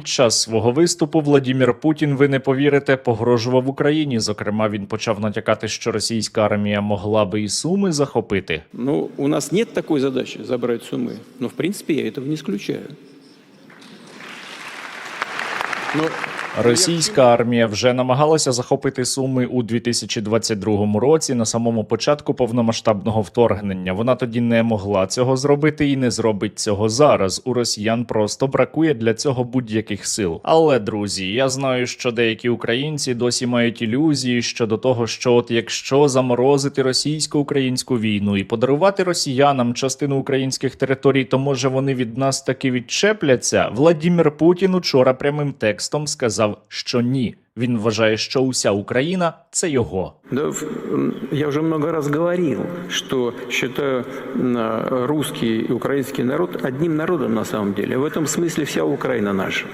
Під час свого виступу Владімір Путін, ви не повірите, погрожував Україні. Зокрема, він почав натякати, що російська армія могла би і суми захопити. Ну, у нас нет такої задачі забрати суми. Ну в принципі, я этого не исключаю. Но Російська армія вже намагалася захопити суми у 2022 році на самому початку повномасштабного вторгнення. Вона тоді не могла цього зробити і не зробить цього зараз. У росіян просто бракує для цього будь-яких сил. Але друзі, я знаю, що деякі українці досі мають ілюзії щодо того, що от якщо заморозити російсько-українську війну і подарувати росіянам частину українських територій, то може вони від нас таки відчепляться. Владімір Путін учора прямим текстом сказав, що ні. Він вважає, що уся Україна це його. да, я вже багато раз говорив, що вважаю русский и украинский народ одним народом на самом деле. В этом смысле вся Україна наша.